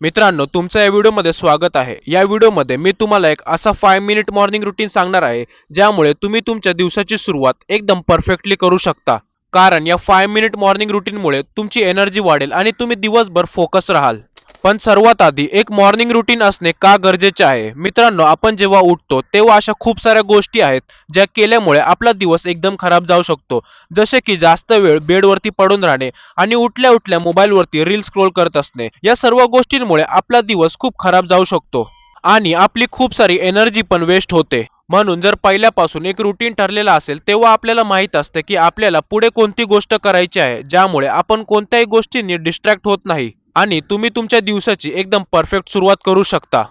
मित्रांनो तुमचं या व्हिडिओमध्ये स्वागत आहे. या व्हिडिओमध्ये मी तुम्हाला एक असा फाय मिनिट मॉर्निंग रुटीन सांगणार आहे ज्यामुळे तुम्ही तुमच्या दिवसाची सुरुवात एकदम परफेक्टली करू शकता. कारण या फाय मिनिट मॉर्निंग रुटीनमुळे तुमची एनर्जी वाढेल आणि तुम्ही दिवसभर फोकस राहाल. पण सर्वात आधी एक मॉर्निंग रुटीन असणे का गरजेचे आहे? मित्रांनो आपण जेव्हा उठतो तेव्हा अशा खूप साऱ्या गोष्टी आहेत ज्या केल्यामुळे आपला दिवस एकदम खराब जाऊ शकतो. जसे की जास्त वेळ बेडवरती पडून राहणे आणि उठल्या उठल्या मोबाईलवरती रील स्क्रोल करत असणे. या सर्व गोष्टींमुळे आपला दिवस खूप खराब जाऊ शकतो आणि आपली खूप सारी एनर्जी पण वेस्ट होते. म्हणून जर पहिल्यापासून एक रुटीन ठरलेला असेल तेव्हा आपल्याला माहीत असते की आपल्याला पुढे कोणती गोष्ट करायची आहे ज्यामुळे आपण कोणत्याही गोष्टींनी डिस्ट्रॅक्ट होत नाही. आणि तुम्ही तुमच्या दिवसाची एकदम परफेक्ट सुरुवात करू शकता.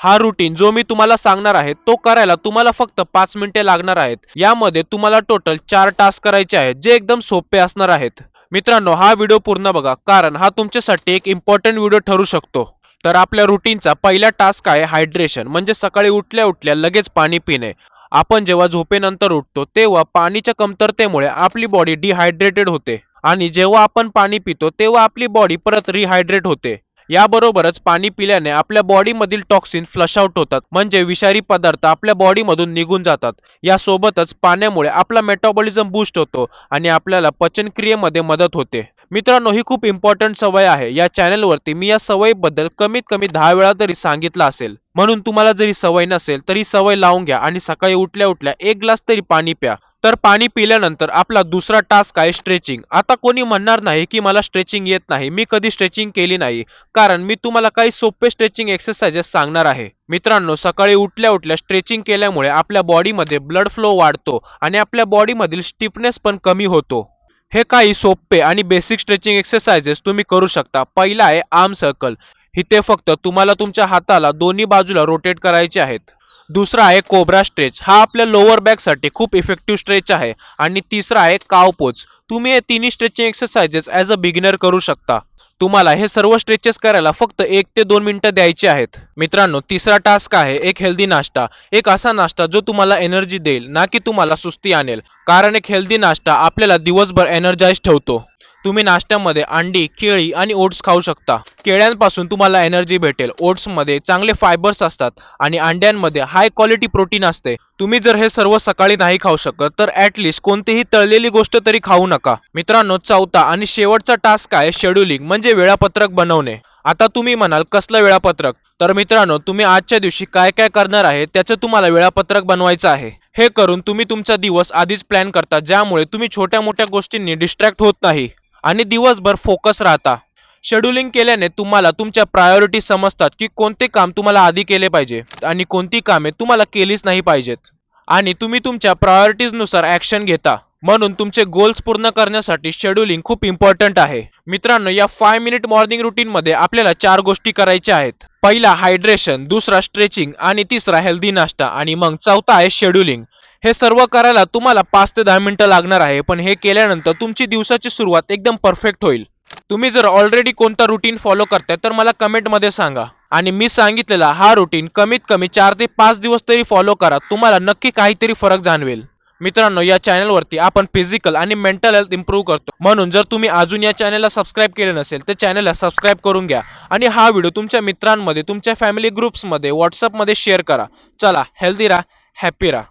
हा रुटीन जो मी तुम्हाला सांगणार आहे तो करायला तुम्हाला फक्त पाच मिनिटे लागणार आहेत. यामध्ये तुम्हाला टोटल चार टास्क करायचे आहेत जे एकदम सोपे असणार आहेत. मित्रांनो हा व्हिडिओ पूर्ण बघा कारण हा तुमच्यासाठी एक इम्पॉर्टंट व्हिडिओ ठरू शकतो. तर आपल्या रुटीनचा पहिला टास्क आहे हायड्रेशन म्हणजे सकाळी उठल्या उठल्या लगेच पाणी पिणे. आपण जेव्हा झोपेनंतर उठतो तेव्हा पाणीच्या कमतरतेमुळे आपली बॉडी डिहायड्रेटेड होते. आणि जेव्हा आपण पाणी पितो तेव्हा आपली बॉडी परत रिहायड्रेट होते. याबरोबरच पाणी पिल्याने आपल्या बॉडीमधील टॉक्सिन फ्लश आउट होतात. म्हणजे विषारी पदार्थ आपल्या बॉडीमधून निघून जातात. यासोबतच पाण्यामुळे आपला मेटाबॉलिझम बूस्ट होतो आणि आपल्याला पचनक्रियेमध्ये मदत होते. मित्रांनो ही खूप इम्पॉर्टंट सवय आहे. या चॅनलवरती मी या सवयीबद्दल कमीत कमी दहा वेळा तरी सांगितलं असेल म्हणून तुम्हाला जरी सवय नसेल तरी सवय लावून घ्या आणि सकाळी उठल्या उठल्या एक ग्लास तरी पाणी प्या. तर पाणी पिल्यानंतर आपला दुसरा टास्क आहे स्ट्रेचिंग आता कोणी म्हणणार नाही की मला स्ट्रेचिंग येत नाही. मी कधी स्ट्रेचिंग केली नाही. कारण मी तुम्हाला काही सोपे स्ट्रेचिंग एक्सरसाइजेस सांगणार आहे. मित्रांनो सकाळी उठल्या उठल्या स्ट्रेचिंग केल्यामुळे आपल्या बॉडीमध्ये ब्लड फ्लो वाढतो आणि आपल्या बॉडीमधील स्टिफनेस पण कमी होतो. हे काही सोपे आणि बेसिक स्ट्रेचिंग एक्सरसाइजेस तुम्ही करू शकता. पहिला आहे आर्म सर्कल इथे फक्त तुम्हाला तुमच्या हाताला दोन्ही बाजूला रोटेट करायचे आहेत. दुसरा आहे कोबरा स्ट्रेच. हा आपल्या लोअर बॅकसाठी खूप इफेक्टिव्ह स्ट्रेच आहे. आणि तिसरा आहे काव पोच तुम्ही हे तिन्ही stretching exercises as a beginner करू शकता. तुम्हाला हे सर्व स्ट्रेचेस करायला फक्त एक ते दोन मिनिटं द्यायचे आहेत. मित्रांनो तिसरा टास्क आहे एक हेल्दी नाश्ता. एक असा नाश्ता जो तुम्हाला एनर्जी देईल ना की तुम्हाला सुस्ती आणेल. कारण एक हेल्दी नाश्ता आपल्याला दिवसभर एनर्जाइज ठेवतो. तुम्ही नाश्त्यामध्ये अंडी केळी आणि ओट्स खाऊ शकता. केळ्यांपासून तुम्हाला एनर्जी भेटेल. ओट्समध्ये चांगले फायबर्स असतात आणि अंड्यांमध्ये हाय क्वालिटी प्रोटीन असते. तुम्ही जर हे सर्व सकाळी नाही खाऊ शकत तर ऍटलिस्ट कोणतीही तळलेली गोष्ट तरी खाऊ नका. मित्रांनो चौथा आणि शेवटचा टास्क आहे शेड्युलिंग म्हणजे वेळापत्रक बनवणे. आता तुम्ही म्हणाल कसलं वेळापत्रक? तर मित्रांनो तुम्ही आजच्या दिवशी काय काय करणार आहे त्याचं तुम्हाला वेळापत्रक बनवायचं आहे. हे करून तुम्ही तुमचा दिवस आधीच प्लॅन करता ज्यामुळे तुम्ही छोट्या मोठ्या गोष्टींनी डिस्ट्रॅक्ट होत नाही. आणि दिवसभर फोकस राहता. शेड्युलिंग केल्याने तुम्हाला तुमच्या प्रायोरिटी समजतात की कोणते काम तुम्हाला आधी केले पाहिजे आणि कोणती कामे तुम्हाला केलीच नाही पाहिजेत. आणि तुम्ही तुमच्या प्रायोरिटीजनुसार ॲक्शन घेता. म्हणून तुमचे गोल्स पूर्ण करण्यासाठी शेड्युलिंग खूप इम्पॉर्टंट आहे. मित्रांनो या फाय मिनिट मॉर्निंग रुटीनमध्ये आपल्याला चार गोष्टी करायच्या आहेत. पहिला हायड्रेशन दुसरा स्ट्रेचिंग आणि तिसरा हेल्दी नाश्ता. आणि मग चौथा आहे शेड्युलिंग हे सर्व करायला तुम्हाला पाच ते दहा मिनिटं लागणार आहे पण हे केल्यानंतर तुमची दिवसाची सुरुवात एकदम परफेक्ट होईल. तुम्ही जर ऑलरेडी कोणता रुटीन फॉलो करताय तर मला कमेंटमध्ये सांगा. आणि मी सांगितलेला हा रुटीन कमीत कमी चार ते पाच दिवस तरी फॉलो करा तुम्हाला नक्की काहीतरी फरक जाणवेल. मित्रांनो या चॅनलवरती आपण फिजिकल आणि मेंटल हेल्थ इम्प्रूव्ह करतो. म्हणून जर तुम्ही अजून या चॅनलला सबस्क्राईब केले नसेल तर चॅनलला सबस्क्राईब करून घ्या. आणि हा व्हिडिओ तुमच्या मित्रांमध्ये तुमच्या फॅमिली ग्रुप्समध्ये व्हॉट्सअपमध्ये शेअर करा. चला हेल्दी राहा हॅपी राहा.